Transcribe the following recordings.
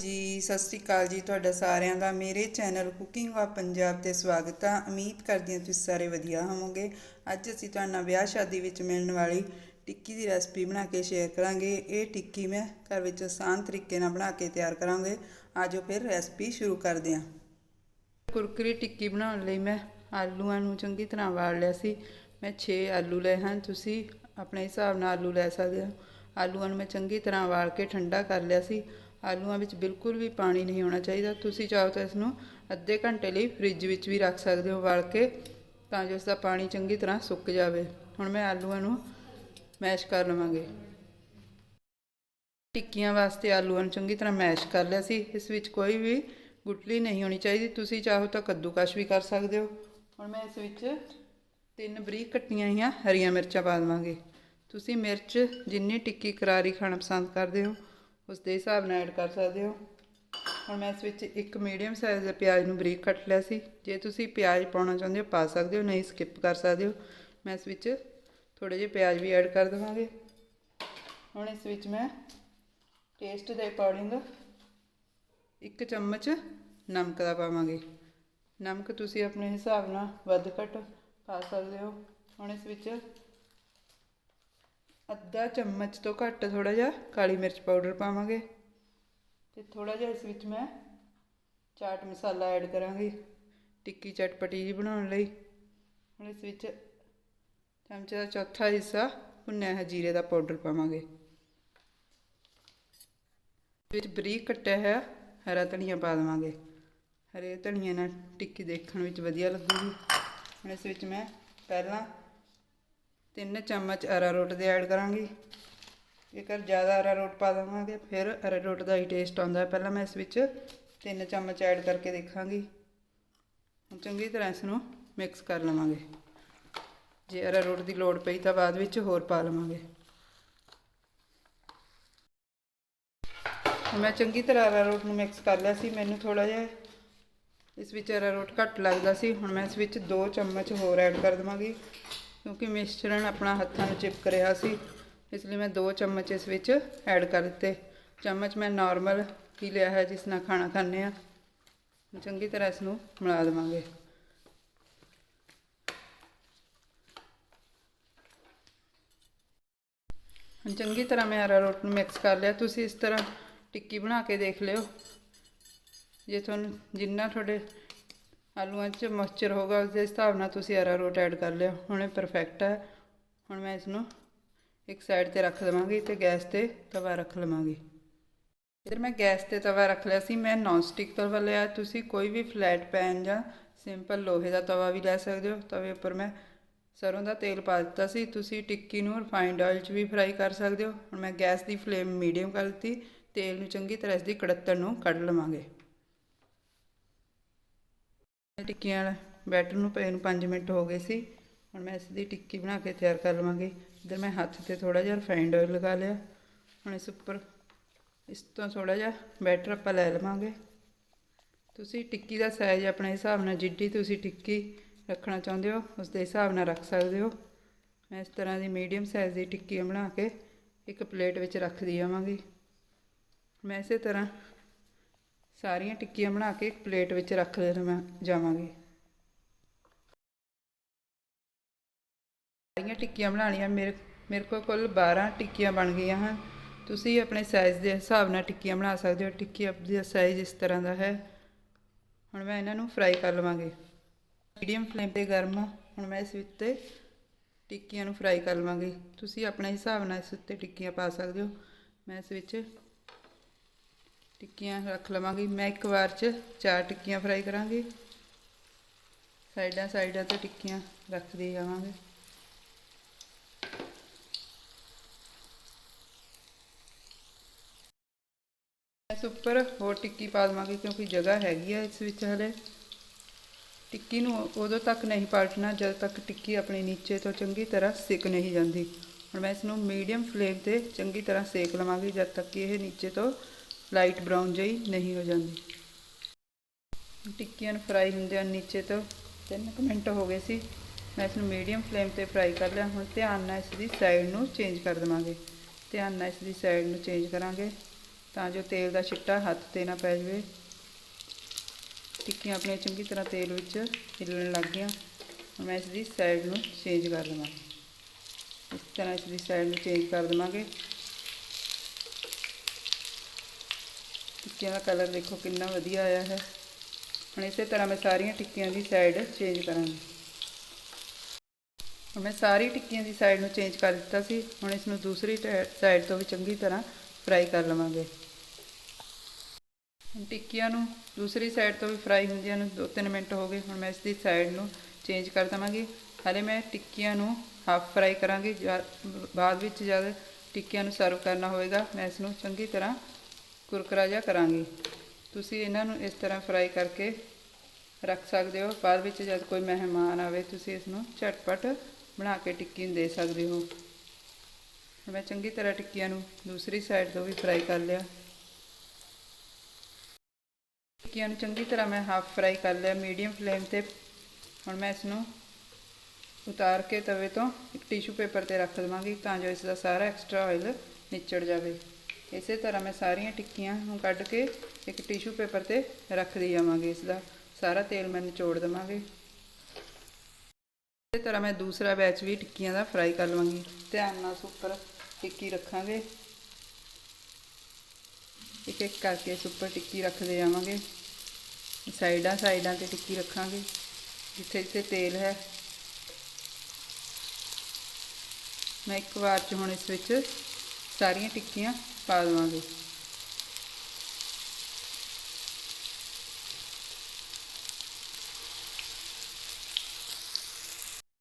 ਜੀ, ਸਤਿ ਸ੍ਰੀ ਅਕਾਲ ਜੀ ਤੁਹਾਡਾ ਸਾਰਿਆਂ ਦਾ। ਮੇਰੇ ਚੈਨਲ ਕੁਕਿੰਗ ਵਾ ਪੰਜਾਬ ਤੇ ਸਵਾਗਤ ਆ। ਉਮੀਦ ਕਰਦੀ ਹਾਂ ਤੁਸੀਂ ਸਾਰੇ ਵਧੀਆ ਹੋਵੋਗੇ। ਅੱਜ ਅਸੀਂ ਤੁਹਾਡੇ ਨਾਲ ਵਿਆਹ ਸ਼ਾਦੀ ਵਿੱਚ ਮਿਲਣ ਵਾਲੀ ਟਿੱਕੀ ਦੀ ਰੈਸਪੀ ਬਣਾ ਕੇ ਸ਼ੇਅਰ ਕਰਾਂਗੇ। ਇਹ ਟਿੱਕੀ ਮੈਂ ਘਰ ਵਿੱਚ ਆਸਾਨ ਤਰੀਕੇ ਨਾਲ ਬਣਾ ਕੇ ਤਿਆਰ ਕਰਾਂਗੇ। ਆਜੋ ਫਿਰ ਰੈਸਪੀ ਸ਼ੁਰੂ ਕਰਦੇ ਹਾਂ। ਕੁਰਕਰੀ ਟਿੱਕੀ ਬਣਾਉਣ ਲਈ ਮੈਂ ਆਲੂਆਂ ਨੂੰ ਚੰਗੀ ਤਰ੍ਹਾਂ ਵਾੜ ਲਿਆ ਸੀ। ਮੈਂ 6 ਆਲੂ ਲਏ ਹਨ। ਤੁਸੀਂ ਆਪਣੇ ਹਿਸਾਬ ਨਾਲ ਆਲੂ ਲੈ ਸਕਦੇ ਹੋ। ਆਲੂਆਂ ਨੂੰ ਮੈਂ ਚੰਗੀ ਤਰ੍ਹਾਂ ਵਾੜ ਕੇ ਠੰਡਾ ਕਰ ਲਿਆ ਸੀ। ਆਲੂਆਂ ਵਿੱਚ ਬਿਲਕੁਲ ਵੀ ਪਾਣੀ ਨਹੀਂ ਹੋਣਾ ਚਾਹੀਦਾ। ਤੁਸੀਂ ਚਾਹੋ ਤਾਂ ਇਸ ਨੂੰ ਅੱਧੇ ਘੰਟੇ ਲਈ ਫ੍ਰਿਜ ਵਿੱਚ ਵੀ ਰੱਖ ਸਕਦੇ ਹੋ ਵਾੜ ਕੇ, ਤਾਂ ਜੋ ਇਸ ਦਾ ਪਾਣੀ ਚੰਗੀ ਤਰ੍ਹਾਂ ਸੁੱਕ ਜਾਵੇ। ਹੁਣ ਮੈਂ ਆਲੂਆਂ ਨੂੰ ਮੈਸ਼ ਕਰ ਲਵਾਂਗੇ। ਟਿੱਕੀਆਂ ਵਾਸਤੇ ਆਲੂਆਂ ਨੂੰ ਚੰਗੀ ਤਰ੍ਹਾਂ ਮੈਸ਼ ਕਰ ਲਿਆ ਸੀ। ਇਸ ਵਿੱਚ ਕੋਈ ਵੀ ਗੁਟਲੀ ਨਹੀਂ ਹੋਣੀ ਚਾਹੀਦੀ। ਤੁਸੀਂ ਚਾਹੋ ਤਾਂ ਕੱਦੂਕਸ਼ ਵੀ ਕਰ ਸਕਦੇ ਹੋ। ਹੁਣ ਮੈਂ ਇਸ ਵਿੱਚ ਤਿੰਨ ਬਰੀਕ ਕੱਟੀਆਂ ਹੋਈਆਂ ਹਰੀਆਂ ਮਿਰਚਾਂ ਪਾ ਦੇਵਾਂਗੇ। ਤੁਸੀਂ ਮਿਰਚ ਜਿੰਨੀ ਟਿੱਕੀ ਕਰਾਰੀ ਖਾਣਾ ਪਸੰਦ ਕਰਦੇ ਹੋ ਉਸ ਦੇ ਹਿਸਾਬ ਨਾਲ ਐਡ ਕਰ ਸਕਦੇ ਹੋ। ਹੁਣ ਮੈਂ ਇਸ ਵਿੱਚ ਇੱਕ ਮੀਡੀਅਮ ਸਾਈਜ਼ ਦੇ ਪਿਆਜ਼ ਨੂੰ ਬਰੀਕ ਕੱਟ ਲਿਆ ਸੀ। ਜੇ ਤੁਸੀਂ ਪਿਆਜ਼ ਪਾਉਣਾ ਚਾਹੁੰਦੇ ਹੋ, ਪਾ ਸਕਦੇ ਹੋ, ਨਹੀਂ ਸਕਿਪ ਕਰ ਸਕਦੇ ਹੋ। ਮੈਂ ਇਸ ਵਿੱਚ ਥੋੜੇ ਜਿਹੇ ਪਿਆਜ਼ ਵੀ ਐਡ ਕਰ ਦੇਵਾਂਗੇ। ਹੁਣ ਇਸ ਵਿੱਚ ਮੈਂ ਟੇਸਟ ਦੇ ਅਕੋਰਡਿੰਗ ਇੱਕ ਚਮਚ ਨਮਕ ਦਾ ਪਾਵਾਂਗੇ। ਨਮਕ ਤੁਸੀਂ ਆਪਣੇ ਹਿਸਾਬ ਨਾਲ ਵੱਧ ਘੱਟ ਪਾ ਸਕਦੇ ਹੋ। ਹੁਣ ਇਸ ਵਿੱਚ ਅੱਧਾ ਚਮਚ ਤੋਂ ਘੱਟ ਥੋੜਾ ਜਿਹਾ ਕਾਲੀ ਮਿਰਚ ਪਾਊਡਰ ਪਾਵਾਂਗੇ ਤੇ ਥੋੜਾ ਜਿਹਾ ਇਸ ਵਿੱਚ ਮੈਂ ਚਾਟ ਮਸਾਲਾ ਐਡ ਕਰਾਂਗੀ, ਟਿੱਕੀ ਚਟਪਟੀ ਜੀ ਬਣਾਉਣ ਲਈ। ਹੁਣ ਇਸ ਵਿੱਚ ਚਮਚੇ ਦਾ ਚੌਥਾ ਹਿੱਸਾ ਭੁੰਨਿਆ ਹੈ ਜੀਰੇ ਦਾ ਪਾਊਡਰ ਪਾਵਾਂਗੇ। ਵਿੱਚ ਬਰੀਕ ਕੱਟਿਆ ਹੈ ਹਰਾ ਧਨੀਆ ਪਾ ਦੇਵਾਂਗੇ। ਹਰੇ ਧਨੀਏ ਨਾਲ ਟਿੱਕੀ ਦੇਖਣ ਵਿੱਚ ਵਧੀਆ ਲੱਗੂਗੀ। ਹੁਣ ਇਸ ਵਿੱਚ ਮੈਂ ਪਹਿਲਾਂ ਤਿੰਨ ਚਮਚ ਅਰਾਰੋਟ ਦੇ ਐਡ ਕਰਾਂਗੀ। ਜੇਕਰ ਜ਼ਿਆਦਾ ਅਰਾਰੋਟ ਪਾ ਦੇਵਾਂਗੇ, ਫਿਰ ਅਰਾਰੋਟ ਦਾ ਹੀ ਟੇਸਟ ਆਉਂਦਾ ਪਹਿਲਾਂ ਮੈਂ ਇਸ ਵਿੱਚ ਤਿੰਨ ਚਮਚ ਐਡ ਕਰਕੇ ਦੇਖਾਂਗੀ। ਹੁਣ ਚੰਗੀ ਤਰ੍ਹਾਂ ਇਸ ਨੂੰ ਮਿਕਸ ਕਰ ਲਵਾਂਗੇ। ਜੇ ਅਰਾਰੋਟ ਦੀ ਲੋੜ ਪਈ ਤਾਂ ਬਾਅਦ ਵਿੱਚ ਹੋਰ ਪਾ ਲਵਾਂਗੇ। ਮੈਂ ਚੰਗੀ ਤਰ੍ਹਾਂ ਅਰਾਰੋਟ ਨੂੰ ਮਿਕਸ ਕਰ ਲਿਆ ਸੀ। ਮੈਨੂੰ ਥੋੜਾ ਜਿਹਾ ਇਸ ਵਿੱਚ ਅਰਾਰੋਟ ਘੱਟ ਲੱਗਦਾ ਸੀ। ਹੁਣ ਮੈਂ ਇਸ ਵਿੱਚ 2 ਚਮਚ ਹੋਰ ਐਡ ਕਰ ਦਵਾਂਗੀ। ਕਿਉਂਕਿ ਮਿਸ਼ਰਣ ਆਪਣਾ ਹੱਥਾਂ ਨੂੰ ਚਿਪਕ ਰਿਹਾ ਸੀ, ਇਸ ਲਈ ਮੈਂ ਦੋ ਚਮਚ ਇਸ ਵਿੱਚ ਐਡ ਕਰ ਦਿੱਤੇ। ਚਮਚ ਮੈਂ ਨਾਰਮਲ ਹੀ ਲਿਆ ਹੈ, ਜਿਸ ਨਾਲ ਖਾਣਾ ਖਾਂਦੇ ਆ ਚੰਗੀ ਤਰ੍ਹਾਂ ਇਸ ਨੂੰ ਮਿਲਾ ਦੇਵਾਂਗੇ। ਹੁਣ ਚੰਗੀ ਤਰ੍ਹਾਂ ਮੈਂ ਅਰਾਰੋਟ ਨੂੰ ਮਿਕਸ ਕਰ ਲਿਆ। ਤੁਸੀਂ ਇਸ ਤਰ੍ਹਾਂ ਟਿੱਕੀ ਬਣਾ ਕੇ ਦੇਖ ਲਿਓ। ਜੇ ਤੁਹਾਨੂੰ ਜਿੰਨਾ ਤੁਹਾਡੇ ਆਲੂਆਂ 'ਚ ਮੋਇਸਚਰ ਹੋਗਾ ਉਸ ਦੇ ਹਿਸਾਬ ਨਾਲ ਤੁਸੀਂ ਅਰਾਰੋਟ ਐਡ ਕਰ ਲਿਓ। ਹੁਣ ਇਹ ਪਰਫੈਕਟ ਹੈ। ਹੁਣ ਮੈਂ ਇਸ ਨੂੰ ਇੱਕ ਸਾਈਡ ਤੇ ਰੱਖ ਦੇਵਾਂਗੀ ਤੇ ਗੈਸ ਤੇ ਤਵਾ ਰੱਖ ਲਵਾਂਗੀ। ਇਧਰ ਮੈਂ ਗੈਸ ਤੇ ਤਵਾ ਰੱਖ ਲਿਆ ਸੀ। ਮੈਂ ਨੌਨ ਸਟਿਕ ਤਵਾ ਲਿਆ। ਤੁਸੀਂ ਕੋਈ ਵੀ ਫਲੈਟ ਪੈਨ ਜਾਂ ਸਿੰਪਲ ਲੋਹੇ ਦਾ ਤਵਾ ਵੀ ਲੈ ਸਕਦੇ ਹੋ। ਤਵੇ ਉੱਪਰ ਮੈਂ ਸਰੋਂ ਦਾ ਤੇਲ ਪਾ ਦਿੱਤਾ ਸੀ। ਤੁਸੀਂ ਟਿੱਕੀ ਨੂੰ ਰਿਫਾਈਨਡ ਆਇਲ 'ਚ ਵੀ ਫਰਾਈ ਕਰ ਸਕਦੇ ਹੋ। ਹੁਣ ਮੈਂ ਗੈਸ ਦੀ ਫਲੇਮ ਮੀਡੀਅਮ ਕਰ ਦਿੱਤੀ। ਤੇਲ ਨੂੰ ਚੰਗੀ ਤਰ੍ਹਾਂ ਇਸ ਦੀ ਕੜਤਣ ਨੂੰ ਕੱਢ ਲਵਾਂਗੇ। ਟਿੱਕੀਆਂ ਵਾਲਾ। ਬੈਟਰ ਨੂੰ ਪਏ ਨੂੰ 5 ਮਿੰਟ ਹੋ ਗਏ ਸੀ। ਹੁਣ ਮੈਂ ਇਸ ਦੀ ਟਿੱਕੀ ਬਣਾ ਕੇ ਤਿਆਰ ਕਰ ਲਵਾਂਗੀ। ਇਧਰ ਮੈਂ ਹੱਥ ਤੇ ਥੋੜਾ ਜਿਹਾ ਰਿਫਾਈਨਡ ਆਇਲ ਲਗਾ ਲਿਆ। ਹੁਣ ਇਸ ਉੱਪਰ ਇਸ ਤੋਂ ਥੋੜਾ ਜਿਹਾ ਬੈਟਰ ਆਪਾਂ ਲੈ ਲਵਾਂਗੇ। ਤੁਸੀਂ ਟਿੱਕੀ ਦਾ ਸਾਈਜ਼ ਆਪਣੇ ਹਿਸਾਬ ਨਾਲ, ਜਿੱਡੀ ਤੁਸੀਂ ਟਿੱਕੀ ਰੱਖਣਾ ਚਾਹੁੰਦੇ ਹੋ ਉਸ ਦੇ ਹਿਸਾਬ ਨਾਲ ਰੱਖ ਸਕਦੇ ਹੋ। ਮੈਂ ਇਸ ਤਰ੍ਹਾਂ ਦੀ ਮੀਡੀਅਮ ਸਾਈਜ਼ ਦੀ ਟਿੱਕੀ ਬਣਾ ਕੇ ਇੱਕ ਪਲੇਟ ਵਿੱਚ ਰੱਖਦੀ ਆਵਾਂਗੀ। ਮੈਂ ਇਸੇ ਤਰ੍ਹਾਂ ਸਾਰੀਆਂ ਟਿੱਕੀਆਂ ਬਣਾ ਕੇ ਇੱਕ ਪਲੇਟ ਵਿੱਚ ਰੱਖ ਦੇਵਾਂ ਜਾਵਾਂਗੀ। ਸਾਰੀਆਂ ਟਿੱਕੀਆਂ ਬਣਾਉਣੀਆਂ, ਮੇਰੇ ਮੇਰੇ ਕੋਲ ਕੁੱਲ 12 ਟਿੱਕੀਆਂ ਬਣ ਗਈਆਂ ਹਨ। ਤੁਸੀਂ ਆਪਣੇ ਸਾਈਜ਼ ਦੇ ਹਿਸਾਬ ਨਾਲ ਟਿੱਕੀਆਂ ਬਣਾ ਸਕਦੇ ਹੋ। ਟਿੱਕੀ ਦਾ ਸਾਈਜ਼ ਇਸ ਤਰ੍ਹਾਂ ਦਾ ਹੈ। ਹੁਣ ਮੈਂ ਇਹਨਾਂ ਨੂੰ ਫਰਾਈ ਕਰ ਲਵਾਂਗੀ। ਮੀਡੀਅਮ ਫਲੇਮ ਤੇ ਗਰਮ ਆ ਹੁਣ ਮੈਂ ਇਸ ਉੱਤੇ ਟਿੱਕੀਆਂ ਨੂੰ ਫਰਾਈ ਕਰ ਲਵਾਂਗੀ। ਤੁਸੀਂ ਆਪਣੇ ਹਿਸਾਬ ਨਾਲ ਇਸ ਉੱਤੇ ਟਿੱਕੀਆਂ ਪਾ ਸਕਦੇ ਹੋ। ਮੈਂ ਇਸ ਵਿੱਚ ਟਿੱਕੀਆਂ ਰੱਖ ਲਵਾਂਗੀ। ਮੈਂ ਇੱਕ ਵਾਰ 'ਚ ਚਾਰ ਟਿੱਕੀਆਂ ਫਰਾਈ ਕਰਾਂਗੀ। ਸਾਈਡਾਂ ਸਾਈਡਾਂ ਤੇ ਟਿੱਕੀਆਂ ਰੱਖਦੇ ਜਾਵਾਂਗੇ ਇਸ ਉੱਪਰ ਹੋਰ ਟਿੱਕੀ ਪਾ ਦਵਾਂਗੀ ਕਿਉਂਕਿ ਜਗ੍ਹਾ ਹੈਗੀ ਆ ਇਸ ਵਿੱਚ ਹਲੇ। ਟਿੱਕੀ ਨੂੰ ਉਦੋਂ ਤੱਕ ਨਹੀਂ ਪਲਟਣਾ ਜਦ ਤੱਕ ਟਿੱਕੀ ਆਪਣੇ ਨੀਚੇ ਤੋਂ ਚੰਗੀ ਤਰ੍ਹਾਂ ਸਿੱਕ ਨਹੀਂ ਜਾਂਦੀ। ਹੁਣ ਮੈਂ ਇਸ ਨੂੰ ਮੀਡੀਅਮ ਫਲੇਮ ਤੇ ਚੰਗੀ ਤਰ੍ਹਾਂ ਸੇਕ ਲਵਾਂਗੀ ਜਦ ਤੱਕ ਕਿ ਇਹ ਨੀਚੇ ਤੋਂ ਲਾਈਟ ਬਰਾਊਨ ਜਿਹੀ ਨਹੀਂ ਹੋ ਜਾਂਦੀ। ਟਿੱਕੀਆਂ ਨੂੰ ਫਰਾਈ ਹੁੰਦਿਆਂ ਨੀਚੇ ਤੋਂ 3 ਮਿੰਟ ਹੋ ਗਏ ਸੀ। ਮੈਂ ਇਸ ਨੂੰ ਮੀਡੀਅਮ ਫਲੇਮ ਤੇ ਫਰਾਈ ਕਰ ਲਿਆ। ਹੁਣ ਧਿਆਨ ਨਾਲ ਇਸ ਦੀ ਸਾਈਡ ਨੂੰ ਚੇਂਜ ਕਰ ਦੇਵਾਂਗੇ। ਧਿਆਨ ਨਾਲ ਇਸ ਦੀ ਸਾਈਡ ਨੂੰ ਚੇਂਜ ਕਰਾਂਗੇ ਤਾਂ ਜੋ ਤੇਲ ਦਾ ਛਿੱਟਾ ਹੱਥ ਤੇ ਨਾ ਪੈ ਜਾਵੇ। ਟਿੱਕੀਆਂ ਆਪਣੀਆਂ ਚੰਗੀ ਤਰ੍ਹਾਂ ਤੇਲ ਵਿੱਚ ਹਿੱਲਣ ਲੱਗ ਗਈਆਂ। ਹੁਣ ਮੈਂ ਇਸ ਦੀ ਸਾਈਡ ਨੂੰ ਚੇਂਜ ਕਰ ਦੇਵਾਂ ਇਸ ਤਰ੍ਹਾਂ ਇਸ ਦੀ ਸਾਈਡ ਨੂੰ ਚੇਂਜ ਕਰ ਦੇਵਾਂਗੇ। ਟਿੱਕੀਆਂ ਦਾ ਕਲਰ ਦੇਖੋ ਕਿੰਨਾ ਵਧੀਆ ਆਇਆ ਹੈ। ਹੁਣ ਇਸੇ ਤਰ੍ਹਾਂ ਮੈਂ ਸਾਰੀਆਂ ਟਿੱਕੀਆਂ ਦੀ ਸਾਈਡ ਚੇਂਜ ਕਰਾਂਗੀ। ਹੁਣ ਮੈਂ ਸਾਰੀ ਟਿੱਕੀਆਂ ਦੀ ਸਾਈਡ ਨੂੰ ਚੇਂਜ ਕਰ ਦਿੱਤਾ ਸੀ। ਹੁਣ ਇਸ ਨੂੰ ਦੂਸਰੀ ਸਾਈਡ ਤੋਂ ਵੀ ਚੰਗੀ ਤਰ੍ਹਾਂ ਫਰਾਈ ਕਰ ਲਵਾਂਗੇ। ਹੁਣ ਟਿੱਕੀਆਂ ਨੂੰ ਦੂਸਰੀ ਸਾਈਡ ਤੋਂ ਵੀ ਫਰਾਈ ਹੁੰਦੀਆਂ ਨੂੰ 2-3 ਮਿੰਟ ਹੋ ਗਏ। ਹੁਣ ਮੈਂ ਇਸ ਦੀ ਸਾਈਡ ਨੂੰ ਚੇਂਜ ਕਰ ਦਵਾਂਗੀ। ਹਾਲੇ ਮੈਂ ਟਿੱਕੀਆਂ ਨੂੰ ਹਾਫ ਫਰਾਈ ਕਰਾਂਗੀ। ਜਾਂ, ਬਾਅਦ ਵਿੱਚ ਜਦ ਟਿੱਕੀਆਂ ਨੂੰ ਸਰਵ ਕਰਨਾ ਹੋਵੇਗਾ ਮੈਂ ਇਸ ਨੂੰ ਚੰਗੀ ਤਰ੍ਹਾਂ ਕੁਰਕਰਾ ਜਿਹਾ ਕਰਾਂਗੀ। ਤੁਸੀਂ ਇਹਨਾਂ ਨੂੰ ਇਸ ਤਰ੍ਹਾਂ ਫਰਾਈ ਕਰਕੇ ਰੱਖ ਸਕਦੇ ਹੋ। ਬਾਅਦ ਵਿੱਚ ਜਦ ਕੋਈ ਮਹਿਮਾਨ ਆਵੇ, ਤੁਸੀਂ ਇਸ ਨੂੰ ਝਟਪਟ ਬਣਾ ਕੇ ਟਿੱਕੀ ਨੂੰ ਦੇ ਸਕਦੇ ਹੋ। ਮੈਂ ਚੰਗੀ ਤਰ੍ਹਾਂ ਟਿੱਕੀਆਂ ਨੂੰ ਦੂਸਰੀ ਸਾਈਡ ਤੋਂ ਵੀ ਫਰਾਈ ਕਰ ਲਿਆ। ਟਿੱਕੀਆਂ ਨੂੰ ਚੰਗੀ ਤਰ੍ਹਾਂ ਮੈਂ ਹਾਫ ਫਰਾਈ ਕਰ ਲਿਆ ਮੀਡੀਅਮ ਫਲੇਮ ਤੇ। ਹੁਣ ਮੈਂ ਇਸ ਨੂੰ ਉਤਾਰ ਕੇ ਤਵੇ ਤੋਂ ਇੱਕ ਟਿਸ਼ੂ ਪੇਪਰ ਤੇ ਰੱਖ ਦੇਵਾਂਗੀ ਤਾਂ ਜੋ ਇਸ ਦਾ ਸਾਰਾ ਐਕਸਟਰਾ ਆਇਲ ਨਿਚੜ ਜਾਵੇ। ਇਸੇ ਤਰ੍ਹਾਂ ਮੈਂ ਸਾਰੀਆਂ ਟਿੱਕੀਆਂ ਨੂੰ ਕੱਢ ਕੇ ਇੱਕ ਟਿਸ਼ੂ ਪੇਪਰ ਤੇ ਰੱਖਦੀ ਜਾਵਾਂਗੀ ਇਸ ਦਾ ਸਾਰਾ ਤੇਲ ਮੈਂ ਨਿਚੋੜ ਦੇਵਾਂਗੇ। ਇਸੇ ਤਰ੍ਹਾਂ ਮੈਂ ਦੂਸਰਾ ਬੈਚ ਵੀ ਟਿੱਕੀਆਂ ਦਾ ਫਰਾਈ ਕਰ ਲਵਾਂਗੀ। ਧਿਆਨ ਨਾਲ ਇਸ ਉੱਪਰ ਟਿੱਕੀ ਰੱਖਾਂਗੇ। ਇੱਕ ਇੱਕ ਕਰਕੇ ਇਸ ਉੱਪਰ ਟਿੱਕੀ ਰੱਖਦੇ ਜਾਵਾਂਗੇ। ਸਾਈਡਾਂ ਸਾਈਡਾਂ ਤੇ ਟਿੱਕੀ ਰੱਖਾਂਗੇ, ਜਿੱਥੇ ਜਿੱਥੇ ਤੇਲ ਹੈ। ਮੈਂ ਇੱਕ ਵਾਰ ਚ ਹੁਣ ਇਸ ਵਿੱਚ ਸਾਰੀਆਂ ਟਿੱਕੀਆਂ ਪਾ ਦੇਵਾਂਗੇ।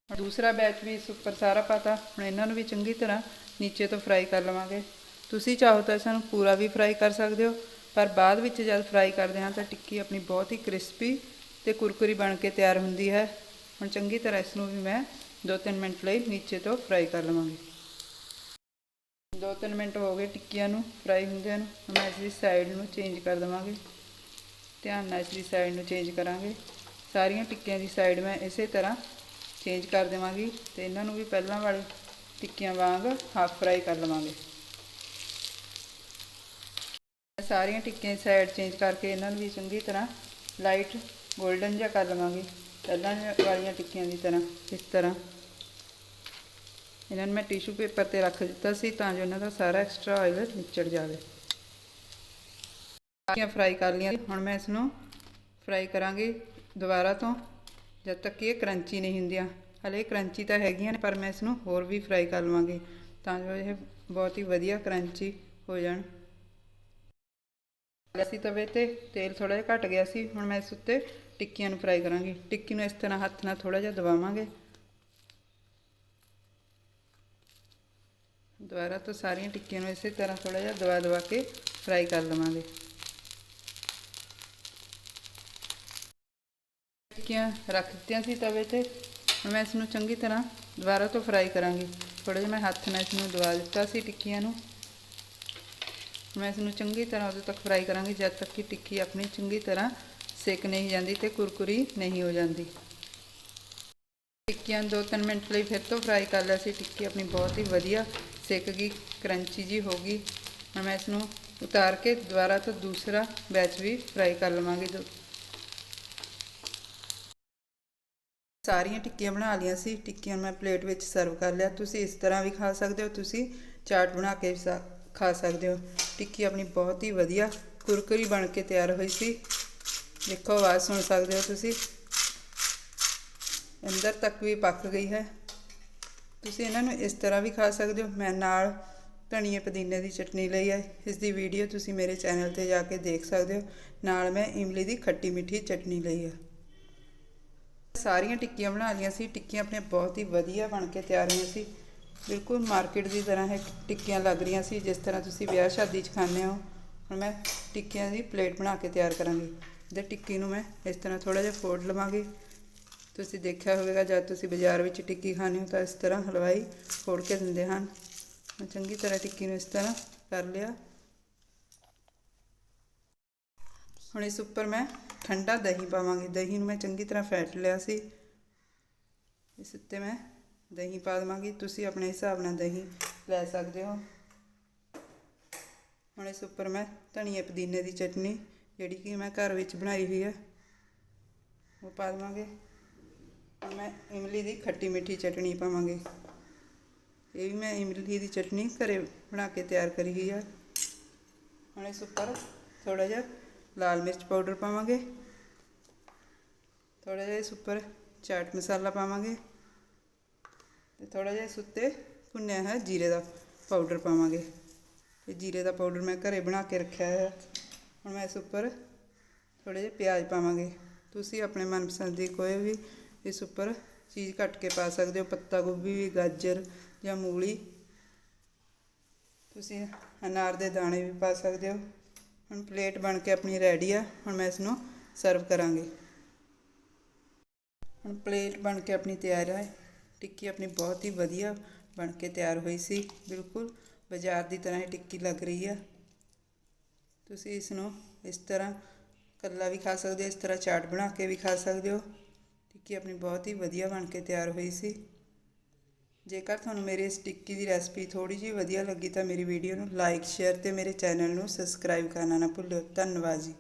ਦੂਸਰਾ ਬੈਚ ਵੀ ਇਸ ਉੱਪਰ ਸਾਰਾ ਪਾਤਾ। ਹੁਣ ਇਹਨਾਂ ਨੂੰ ਵੀ ਚੰਗੀ ਤਰ੍ਹਾਂ ਨੀਚੇ ਤੋਂ ਫਰਾਈ ਕਰ ਲਵਾਂਗੇ। ਤੁਸੀਂ ਚਾਹੋ ਤਾਂ ਇਸਨੂੰ ਪੂਰਾ ਵੀ ਫਰਾਈ ਕਰ ਸਕਦੇ ਹੋ, ਪਰ ਬਾਅਦ ਵਿੱਚ ਜਦ ਫਰਾਈ ਕਰਦੇ ਹਾਂ ਤਾਂ ਟਿੱਕੀ ਆਪਣੀ ਬਹੁਤ ਹੀ ਕ੍ਰਿਸਪੀ ਤੇ ਕੁਰਕੁਰੀ ਬਣ ਕੇ ਤਿਆਰ ਹੁੰਦੀ ਹੈ। ਹੁਣ ਚੰਗੀ ਤਰ੍ਹਾਂ ਇਸ ਨੂੰ ਵੀ ਮੈਂ 2-3 ਮਿੰਟ ਲਈ ਨੀਚੇ ਤੋਂ ਫਰਾਈ ਕਰ ਲਵਾਂਗੀ। 2-3 ਮਿੰਟ ਹੋ ਗਏ ਟਿੱਕੀਆਂ ਨੂੰ ਫਰਾਈ ਹੁੰਦਿਆਂ ਨੂੰ। ਮੈਂ ਇਸ ਦੀ ਸਾਈਡ ਨੂੰ ਚੇਂਜ ਕਰ ਦਵਾਂਗੀ। ਧਿਆਨ ਨਾਲ ਇਸ ਦੀ ਸਾਈਡ ਨੂੰ ਚੇਂਜ ਕਰਾਂਗੇ। ਸਾਰੀਆਂ ਟਿੱਕੀਆਂ ਦੀ ਸਾਈਡ ਮੈਂ ਇਸੇ ਤਰ੍ਹਾਂ ਚੇਂਜ ਕਰ ਦੇਵਾਂਗੀ ਤੇ ਇਹਨਾਂ ਨੂੰ ਵੀ ਪਹਿਲਾਂ ਵਾਲੀ ਟਿੱਕੀਆਂ ਵਾਂਗ ਹਾਫ ਫਰਾਈ ਕਰ ਲਵਾਂਗੇ। ਸਾਰੀਆਂ ਟਿੱਕੀਆਂ ਦੀ ਸਾਈਡ ਚੇਂਜ ਕਰਕੇ ਇਹਨਾਂ ਨੂੰ ਵੀ ਚੰਗੀ ਤਰ੍ਹਾਂ ਲਾਈਟ 골ਡਨ ਜਿਹਾ ਕਰ ਲਵਾਂਗੇ। ਪਹਿਲਾਂ ਵਾਲੀਆਂ ਟਿੱਕੀਆਂ ਦੀ ਤਰ੍ਹਾਂ, ਇਸ ਤਰ੍ਹਾਂ। ਇਹਨਾਂ ਨੂੰ ਮੈਂ ਟਿਸ਼ੂ ਪੇਪਰ ਤੇ ਰੱਖ ਦਿੱਤਾ ਸੀ ਤਾਂ ਜੋ ਇਹਨਾਂ ਦਾ ਸਾਰਾ ਐਕਸਟਰਾ ਆਇਲ ਨਿਚੜ ਜਾਵੇ। ਟਿੱਕੀਆਂ ਫਰਾਈ ਕਰ ਲਈਆਂ। ਹੁਣ ਮੈਂ ਇਸ ਨੂੰ ਫਰਾਈ ਕਰਾਂਗੀ ਦੁਬਾਰਾ ਤੋਂ, ਜਦ ਤੱਕ ਕਿ ਇਹ ਕਰੰਚੀ ਨਹੀਂ ਹੁੰਦੀਆਂ। ਹਲੇ ਕਰੰਚੀ ਤਾਂ ਹੈਗੀਆਂ ਨੇ, ਪਰ ਮੈਂ ਇਸ ਨੂੰ ਹੋਰ ਵੀ ਫਰਾਈ ਕਰ ਲਵਾਂਗੀ ਤਾਂ ਜੋ ਇਹ ਬਹੁਤ ਹੀ ਵਧੀਆ ਕਰੰਚੀ ਹੋ ਜਾਣ। ਅਸੀਂ ਤਵੇ ਤੇ ਤੇਲ ਥੋੜਾ ਜਿਹਾ ਘਟ ਗਿਆ ਸੀ, ਹੁਣ ਮੈਂ ਇਸ ਉੱਤੇ ਟਿੱਕੀਆਂ ਨੂੰ ਫਰਾਈ ਕਰਾਂਗੀ। ਟਿੱਕੀ ਨੂੰ ਇਸ ਤਰ੍ਹਾਂ ਹੱਥ ਨਾਲ ਥੋੜਾ ਜਿਹਾ ਦਬਾਵਾਂਗੇ। ਦੁਬਾਰਾ ਤੋਂ ਸਾਰੀਆਂ ਟਿੱਕੀਆਂ ਨੂੰ ਇਸੇ ਤਰ੍ਹਾਂ ਥੋੜਾ ਜਿਹਾ ਦਵਾ ਦਵਾ ਕੇ ਫਰਾਈ ਕਰ ਲਵਾਂਗੇ। ਟਿੱਕੀਆਂ ਰੱਖ ਦਿੱਤੀਆਂ ਸੀ ਤਵੇ ਤੇ। ਹੁਣ ਮੈਂ ਇਸ ਨੂੰ ਚੰਗੀ ਤਰ੍ਹਾਂ ਦੁਬਾਰਾ ਤੋਂ ਫਰਾਈ ਕਰਾਂਗੀ। ਥੋੜਾ ਜਿਹਾ ਮੈਂ ਹੱਥ ਨਾਲ ਇਸ ਨੂੰ ਦਬਾ ਦਿੱਤਾ ਸੀ ਟਿੱਕੀਆਂ ਨੂੰ। ਮੈਂ ਇਸ ਨੂੰ ਚੰਗੀ ਤਰ੍ਹਾਂ ਉਦੋਂ ਤੱਕ ਫਰਾਈ ਕਰਾਂਗੀ ਜਦ ਤੱਕ ਕਿ ਟਿੱਕੀ ਆਪਣੀ ਚੰਗੀ ਤਰ੍ਹਾਂ ਸੇਕ ਨਹੀਂ ਜਾਂਦੀ ਤੇ ਕੁਰਕੁਰੀ ਨਹੀਂ ਹੋ ਜਾਂਦੀ। ਟਿੱਕੀਆਂ 2-3 ਮਿੰਟ ਲਈ ਫਿਰ ਤੋਂ ਫਰਾਈ ਕਰ ਲਿਆ ਸੀ। ਟਿੱਕੀ ਆਪਣੀ ਬਹੁਤ ਹੀ ਵਧੀਆ ਸੇਕ ਗਈ, ਕਰੰਚੀ ਜੀ ਹੋ ਗਈ, ਹੁਣ ਮੈਂ ਇਸ ਨੂੰ ਉਤਾਰ ਕੇ ਦੁਬਾਰਾ ਤੋਂ ਦੂਸਰਾ ਬੈਚ ਵੀ ਫਰਾਈ ਕਰ ਲਵਾਂਗੀ ਦੋ ਸਾਰੀਆਂ ਟਿੱਕੀਆਂ ਬਣਾ ਲਈਆਂ ਸੀ, ਟਿੱਕੀਆਂ ਮੈਂ ਪਲੇਟ ਵਿੱਚ ਸਰਵ ਕਰ ਲਿਆ। ਤੁਸੀਂ ਇਸ ਤਰ੍ਹਾਂ ਵੀ ਖਾ ਸਕਦੇ ਹੋ, ਤੁਸੀਂ ਚਾਟ ਬਣਾ ਕੇ ਵੀ ਖਾ ਸਕਦੇ ਹੋ। ਟਿੱਕੀ ਆਪਣੀ ਬਹੁਤ ਹੀ ਵਧੀਆ ਕੁਰਕਰੀ ਬਣ ਕੇ ਤਿਆਰ ਹੋਈ ਸੀ। ਦੇਖੋ, ਆਵਾਜ਼ ਸੁਣ ਸਕਦੇ ਹੋ ਤੁਸੀਂ। ਅੰਦਰ ਤੱਕ ਵੀ ਪੱਕ ਗਈ ਹੈ। ਤੁਸੀਂ ਇਹਨਾਂ ਨੂੰ ਇਸ ਤਰ੍ਹਾਂ ਵੀ ਖਾ ਸਕਦੇ ਹੋ। ਮੈਂ ਨਾਲ ਧਨੀਏ ਪੁਦੀਨੇ ਦੀ ਚਟਨੀ ਲਈ ਹੈ। ਇਸ ਦੀ ਵੀਡੀਓ ਤੁਸੀਂ ਮੇਰੇ ਚੈਨਲ ਤੇ ਜਾ ਕੇ ਦੇਖ ਸਕਦੇ ਹੋ। ਨਾਲ ਮੈਂ ਇਮਲੀ ਦੀ ਖੱਟੀ ਮਿੱਠੀ ਚਟਨੀ ਲਈ ਹੈ। ਸਾਰੀਆਂ ਟਿੱਕੀਆਂ ਬਣਾ ਲਈਆਂ ਸੀ। ਟਿੱਕੀਆਂ ਆਪਣੇ ਬਹੁਤ ਹੀ ਵਧੀਆ ਬਣ ਕੇ ਤਿਆਰ ਹੋਈਆਂ ਸੀ। ਬਿਲਕੁਲ ਮਾਰਕੀਟ ਦੀ ਤਰ੍ਹਾਂ ਇਹ ਟਿੱਕੀਆਂ ਲੱਗ ਰਹੀਆਂ ਸੀ। ਜਿਸ ਤਰ੍ਹਾਂ ਤੁਸੀਂ ਵਿਆਹ ਸ਼ਾਦੀ 'ਚ ਖਾਂਦੇ ਹੋ। ਹੁਣ ਮੈਂ ਟਿੱਕੀਆਂ ਦੀ ਪਲੇਟ ਬਣਾ ਕੇ ਤਿਆਰ ਕਰਾਂਗੀ। ਤੇ ਟਿੱਕੀ ਨੂੰ ਮੈਂ ਇਸ ਤਰ੍ਹਾਂ ਥੋੜਾ ਜਿਹਾ ਫੋਲਡ ਲਵਾਂਗੀ। ਤੁਸੀਂ ਦੇਖਿਆ ਹੋਵੇਗਾ, ਜਦ ਤੁਸੀਂ ਬਾਜ਼ਾਰ ਵਿੱਚ ਟਿੱਕੀ ਖਾਣੀ ਹੋ ਤਾਂ ਇਸ ਤਰ੍ਹਾਂ ਹਲਵਾਈ ਫੋੜ ਕੇ ਦਿੰਦੇ ਹਨ। ਮੈਂ ਚੰਗੀ ਤਰ੍ਹਾਂ ਟਿੱਕੀ ਨੂੰ ਇਸ ਤਰ੍ਹਾਂ ਕਰ ਲਿਆ। ਹੁਣ ਇਸ ਉੱਪਰ ਮੈਂ ਠੰਡਾ ਦਹੀਂ ਪਾਵਾਂਗੀ। ਦਹੀਂ ਨੂੰ ਮੈਂ ਚੰਗੀ ਤਰ੍ਹਾਂ ਫੈਟ ਲਿਆ ਸੀ। ਇਸ ਉੱਤੇ ਮੈਂ ਦਹੀਂ ਪਾ ਦੇਵਾਂਗੀ। ਤੁਸੀਂ ਆਪਣੇ ਹਿਸਾਬ ਨਾਲ ਦਹੀਂ ਲੈ ਸਕਦੇ ਹੋ। ਹੁਣ ਇਸ ਉੱਪਰ ਮੈਂ ਧਨੀਏ ਪੁਦੀਨੇ ਦੀ ਚਟਨੀ, ਜਿਹੜੀ ਕਿ ਮੈਂ ਘਰ ਵਿੱਚ ਬਣਾਈ ਹੋਈ ਹੈ, ਉਹ ਪਾ ਦੇਵਾਂਗੇ। ਮੈਂ ਇਮਲੀ ਦੀ ਖੱਟੀ ਮਿੱਠੀ ਚਟਣੀ ਪਾਵਾਂਗੇ। ਇਹ ਵੀ ਮੈਂ ਇਮਲੀ ਦੀ ਚਟਨੀ ਘਰੇ ਬਣਾ ਕੇ ਤਿਆਰ ਕਰੀ ਹੋਈ ਆ। ਹੁਣ ਇਸ ਉੱਪਰ ਥੋੜਾ ਜਿਹਾ ਲਾਲ ਮਿਰਚ ਪਾਊਡਰ ਪਾਵਾਂਗੇ। ਥੋੜਾ ਜਿਹਾ ਇਸ ਉੱਪਰ ਚਾਟ ਮਸਾਲਾ ਪਾਵਾਂਗੇ। ਤੇ ਥੋੜਾ ਜਿਹਾ ਇਸ ਉੱਤੇ ਭੁੰਨਿਆ ਹੈ ਜੀਰੇ ਦਾ ਪਾਊਡਰ ਪਾਵਾਂਗੇ। ਤੇ ਜੀਰੇ ਦਾ ਪਾਊਡਰ ਮੈਂ ਘਰੇ ਬਣਾ ਕੇ ਰੱਖਿਆ ਹੈ ਹੁਣ ਮੈਂ ਇਸ ਉੱਪਰ ਥੋੜੇ ਜਿਹੇ ਪਿਆਜ਼ ਪਾਵਾਂਗੇ। ਤੁਸੀਂ ਆਪਣੇ ਮਨਪਸੰਦ ਦੀ ਕੋਈ ਵੀ ਇਸ ਉੱਪਰ ਚੀਜ਼ ਕੱਟ ਕੇ ਪਾ ਸਕਦੇ ਹੋ। ਪੱਤਾ ਗੋਭੀ ਵੀ ਗਾਜਰ ਜਾਂ ਮੂਲੀ। ਤੁਸੀਂ ਅਨਾਰ ਦੇ ਦਾਣੇ ਵੀ ਪਾ ਸਕਦੇ ਹੋ। ਹੁਣ ਪਲੇਟ ਬਣ ਕੇ ਆਪਣੀ ਰੈਡੀ ਆ। ਹੁਣ ਮੈਂ ਇਸ ਨੂੰ ਸਰਵ ਕਰਾਂਗੀ। ਹੁਣ ਪਲੇਟ ਬਣ ਕੇ ਆਪਣੀ ਤਿਆਰ ਹੈ। ਟਿੱਕੀ ਆਪਣੀ ਬਹੁਤ ਹੀ ਵਧੀਆ ਬਣ ਕੇ ਤਿਆਰ ਹੋਈ ਸੀ। ਬਿਲਕੁਲ ਬਾਜ਼ਾਰ ਦੀ ਤਰ੍ਹਾਂ ਹੀ ਟਿੱਕੀ ਲੱਗ ਰਹੀ ਆ। ਤੁਸੀਂ ਇਸ ਨੂੰ ਇਸ ਤਰ੍ਹਾਂ ਕੱਲਾ ਵੀ ਖਾ ਸਕਦੇ ਹੋ, ਇਸ ਤਰ੍ਹਾਂ ਚਾਟ ਬਣਾ ਕੇ ਵੀ ਖਾ ਸਕਦੇ ਹੋ। ਟਿੱਕੀ ਆਪਣੀ ਬਹੁਤ ਹੀ ਵਧੀਆ ਬਣ ਕੇ ਤਿਆਰ ਹੋਈ ਸੀ। ਜੇਕਰ ਤੁਹਾਨੂੰ ਮੇਰੀ ਇਸ ਟਿੱਕੀ ਦੀ ਰੈਸਪੀ ਥੋੜੀ ਜਿਹੀ ਵਧੀਆ ਲੱਗੀ ਤਾਂ ਮੇਰੀ ਵੀਡੀਓ ਨੂੰ ਲਾਈਕ, ਸ਼ੇਅਰ ਤੇ ਮੇਰੇ ਚੈਨਲ ਨੂੰ ਸਬਸਕ੍ਰਾਈਬ ਕਰਨਾ ਨਾ ਭੁੱਲਿਓ ਧੰਨਵਾਦ ਜੀ।